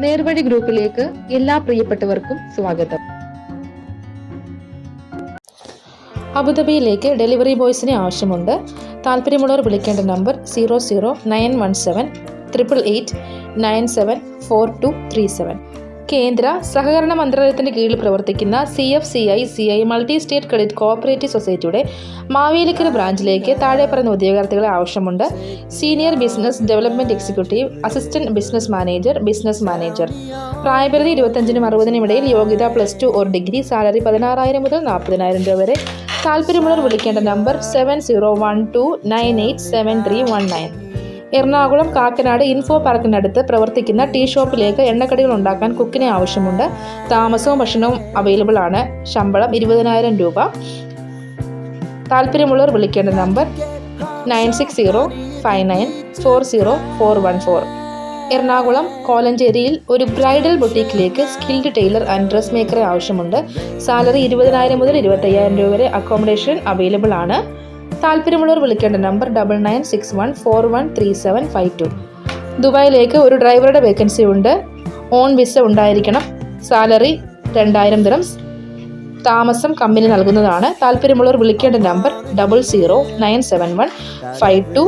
നേർവഴി ഗ്രൂപ്പിലേക്ക് എല്ലാ പ്രിയപ്പെട്ടവർക്കും സ്വാഗതം. അബുദാബിയിലേക്ക് ഡെലിവറി ബോയ്സിനെ ആവശ്യമുണ്ട്. താല്പര്യമുള്ളവർ വിളിക്കേണ്ട number zero zero nine one seven triple eight nine seven four two three seven. കേന്ദ്ര സഹകരണ മന്ത്രാലയത്തിന്റെ കീഴിൽ പ്രവർത്തിക്കുന്ന C F C I C I multi state credit cooperative സൊസൈറ്റിയുടെ മാവേലിക്കര ബ്രാഞ്ചിലേക്ക് താഴെ പറയുന്ന ഉദ്യോഗാർത്ഥികളെ ആവശ്യമുണ്ട്. Senior business development executive assistant business manager business manager പ്രായപരിധി ഇരുപത്തഞ്ചിനും അറുപതിനും ഇടയിൽ യോഗ്യത plus two or degree salary പതിനാറായിരം മുതൽ നാൽപ്പതിനായിരം രൂപ വരെ. താല്പര്യമുള്ളവർ വിളിക്കേണ്ട number seven zero one two nine eight seven three one nine Ernakulam Kakkanad info പാർക്കിനടുത്ത് പ്രവർത്തിക്കുന്ന ടീ ഷോപ്പിലേക്ക് എണ്ണക്കടികൾ ഉണ്ടാക്കാൻ കുക്കിനെ ആവശ്യമുണ്ട്. താമസവും ഭക്ഷണവും അവൈലബിൾ ആണ്. ശമ്പളം ഇരുപതിനായിരം രൂപ. താല്പര്യമുള്ളവർ വിളിക്കേണ്ട number nine six zero five nine four zero four one four. Ernakulam കോലഞ്ചേരിയിൽ ഒരു ബ്രൈഡൽ ബൊട്ടീക്കിലേക്ക് സ്കിൽഡ് ടൈലർ ആൻഡ് ഡ്രസ് മേക്കറെ ആവശ്യമുണ്ട്. സാലറി ഇരുപതിനായിരം മുതൽ ഇരുപത്തയ്യായിരം രൂപ വരെ അക്കോമഡേഷൻ അവൈലബിൾ ആണ്. താല്പര്യമുള്ളവർ വിളിക്കേണ്ട number double nine six one four one three seven five two. ദുബായിലേക്ക് ഒരു ഡ്രൈവറുടെ വേക്കൻസി ഉണ്ട്. ഓൺ വിസ ഉണ്ടായിരിക്കണം. സാലറി രണ്ടായിരം ദിറംസ്. താമസം കമ്പനി നൽകുന്നതാണ്. താല്പര്യമുള്ളവർ വിളിക്കേണ്ട number double zero nine seven one five two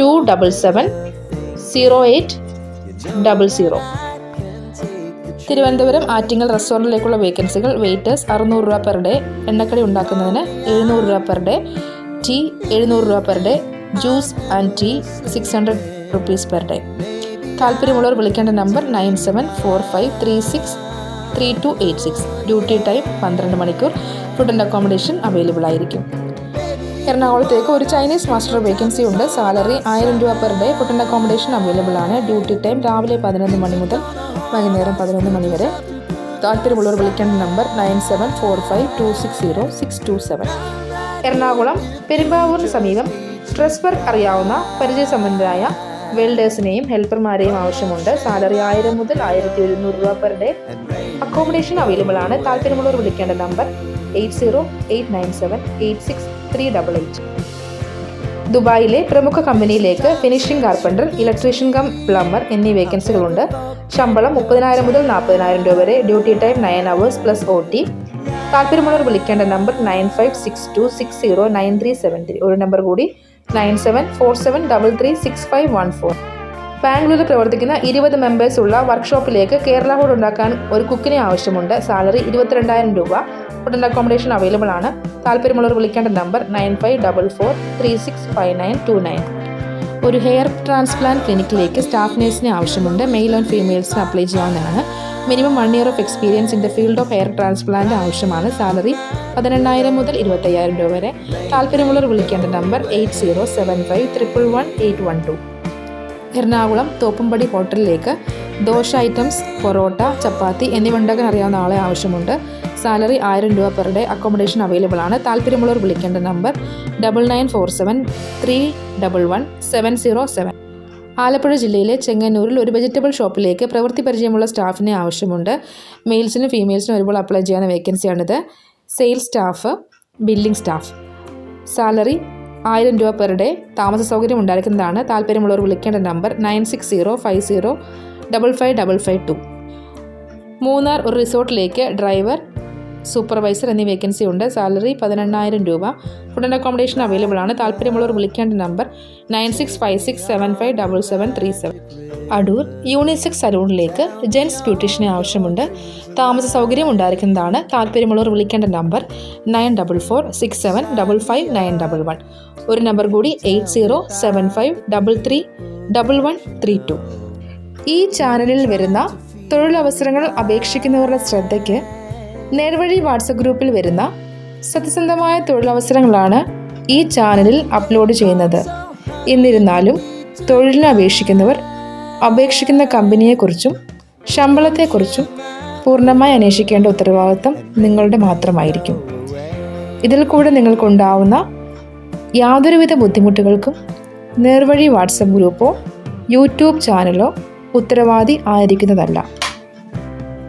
two double seven zero eight double zero. Thiruvananthapuram Attingal റെസ്റ്റോറന്റിലേക്കുള്ള വേക്കൻസികൾ വെയിറ്റേഴ്സ് അറുന്നൂറ് രൂപ പെർ ഡേ എണ്ണക്കടി ഉണ്ടാക്കുന്നതിന് എഴുന്നൂറ് രൂപ പെർ ഡേ ടീ എഴുന്നൂറ് രൂപ per day juice and tea six hundred rupees per day താല്പര്യമുള്ളവർ വിളിക്കേണ്ട number nine seven four five three six three two eight six duty time പന്ത്രണ്ട് മണിക്കൂർ. ഫുഡ് ആൻഡ് അക്കോമഡേഷൻ അവൈലബിൾ ആയിരിക്കും. എറണാകുളത്തേക്ക് ഒരു ചൈനീസ് മാസ്റ്റർ വേക്കൻസി ഉണ്ട്. സാലറി ആയിരം രൂപ per day food and accommodation available ആണ്. ഡ്യൂട്ടി ടൈം രാവിലെ പതിനൊന്ന് മണി മുതൽ വൈകുന്നേരം പതിനൊന്ന് മണി വരെ. താല്പര്യമുള്ളവർ വിളിക്കേണ്ട number nine seven four five two six zero six two seven Ernakulam പെരുമ്പാവൂരിന് സമീപം സ്ട്രെസ് വർക്ക് അറിയാവുന്ന പരിചയസമ്പന്നരായ വെൽഡേഴ്സിനെയും ഹെൽപ്പർമാരെയും ആവശ്യമുണ്ട്. സാലറി ആയിരം മുതൽ ആയിരത്തി ഒരുന്നൂറ് രൂപ പെർ ഡേ. അക്കോമഡേഷൻ അവൈലബിൾ ആണ്. താല്പര്യമുള്ളവർ വിളിക്കേണ്ട number eight zero eight nine seven eight six three double eight. ദുബായിലെ പ്രമുഖ കമ്പനിയിലേക്ക് finishing carpenter electrician cum plumber എന്നീ വേക്കൻസികളുണ്ട്. ശമ്പളം മുപ്പതിനായിരം മുതൽ നാൽപ്പതിനായിരം രൂപ വരെ. Duty time nine hours plus O T. താല്പര്യമുള്ളവർ വിളിക്കേണ്ട number nine five six two six zero nine three seven three. ഒരു നമ്പർ കൂടി nine seven four seven double three six five one four. ബാംഗ്ലൂരിൽ പ്രവർത്തിക്കുന്ന ഇരുപത് മെമ്പേഴ്സ് ഉള്ള വർക്ക്ഷോപ്പിലേക്ക് കേരള ഫുഡ് ഉണ്ടാക്കാൻ ഒരു കുക്കിനെ ആവശ്യമുണ്ട്. സാലറി ഇരുപത്തിരണ്ടായിരം രൂപ. ഫുഡ് ആൻഡ് അക്കോമഡേഷൻ അവൈലബിൾ ആണ്. താല്പര്യമുള്ളവർ വിളിക്കേണ്ട number nine five double four three six five nine two nine. ഒരു ഹെയർ ട്രാൻസ്പ്ലാന്റ് ക്ലിനിക്കിലേക്ക് സ്റ്റാഫ് നേഴ്സിന് ആവശ്യമുണ്ട്. മെയിൽ ആൻഡ് ഫീമെയിൽസിന് അപ്ലൈ ചെയ്യാവുന്നതാണ്. Minimum one year of experience in the field of hair transplant ആവശ്യമാണ്. സാലറി പതിനെണ്ണായിരം മുതൽ ഇരുപത്തയ്യായിരം രൂപ വരെ. താല്പര്യമുള്ളവർ വിളിക്കേണ്ട number eight zero seven five triple one eight one two Ernakulam Thoppumpady ഹോട്ടലിലേക്ക് ദോശ ഐറ്റംസ് പൊറോട്ട ചപ്പാത്തി എന്നിവ ഉണ്ടാക്കാൻ അറിയാവുന്ന ആളെ ആവശ്യമുണ്ട്. സാലറി ആയിരം രൂപ പെർ ഡേ അക്കോമഡേഷൻ അവൈലബിൾ ആണ്. താല്പര്യമുള്ളവർ വിളിക്കേണ്ട number double nine four seven three double one seven zero seven Alappuzha ജില്ലയിലെ ചെങ്ങന്നൂരിൽ ഒരു വെജിറ്റബിൾ ഷോപ്പിലേക്ക് പ്രവൃത്തി പരിചയമുള്ള സ്റ്റാഫിനെ ആവശ്യമുണ്ട്. മെയിൽസിനും ഫീമെയിൽസിനും ഒരുപോലെ അപ്ലൈ ചെയ്യാവുന്ന വേക്കൻസിയാണിത്. Sales staff billing staff. Salary ആയിരം രൂപ പെർ ഡേ താമസ സൗകര്യം ഉണ്ടായിരിക്കുന്നതാണ്. താല്പര്യമുള്ളവർ വിളിക്കേണ്ട number nine six zero five zero double five double five two. Munnar ഒരു റിസോർട്ടിലേക്ക് ഡ്രൈവർ സൂപ്പർവൈസർ എന്നീ വേക്കൻസി ഉണ്ട്. സാലറി പതിനെണ്ണായിരം രൂപ. ഫുഡ് ആൻഡ് അക്കോമഡേഷൻ അവൈലബിൾ ആണ്. താല്പര്യമുള്ളവർ വിളിക്കേണ്ട number nine six five six seven five double seven three seven. Adoor unisex സലൂണിലേക്ക് gents ബ്യൂട്ടീഷ്യനെ ആവശ്യമുണ്ട്. താമസ സൗകര്യം ഉണ്ടായിരിക്കുന്നതാണ്. താല്പര്യമുള്ളവർ വിളിക്കേണ്ട number nine double four six seven double five nine double one. ഒരു നമ്പർ കൂടി eight zero seven five double three double one three two. ഈ ചാനലിൽ വരുന്ന തൊഴിലവസരങ്ങൾ അപേക്ഷിക്കുന്നവരുടെ ശ്രദ്ധയ്ക്ക് നേർവഴി വാട്സപ്പ് ഗ്രൂപ്പിൽ വരുന്ന സത്യസന്ധമായ തൊഴിലവസരങ്ങളാണ് ഈ ചാനലിൽ അപ്ലോഡ് ചെയ്യുന്നത്. എന്നിരുന്നാലും തൊഴിലിന് അപേക്ഷിക്കുന്നവർ അപേക്ഷിക്കുന്ന കമ്പനിയെക്കുറിച്ചും ശമ്പളത്തെക്കുറിച്ചും പൂർണമായി അന്വേഷിക്കേണ്ട ഉത്തരവാദിത്തം നിങ്ങളുടെ മാത്രമായിരിക്കും. ഇതിൽ കൂടെ നിങ്ങൾക്കുണ്ടാവുന്ന യാതൊരുവിധ ബുദ്ധിമുട്ടുകൾക്കും നേർവഴി വാട്സപ്പ് ഗ്രൂപ്പോ യൂട്യൂബ് ചാനലോ ഉത്തരവാദി ആയിരിക്കുന്നതല്ല.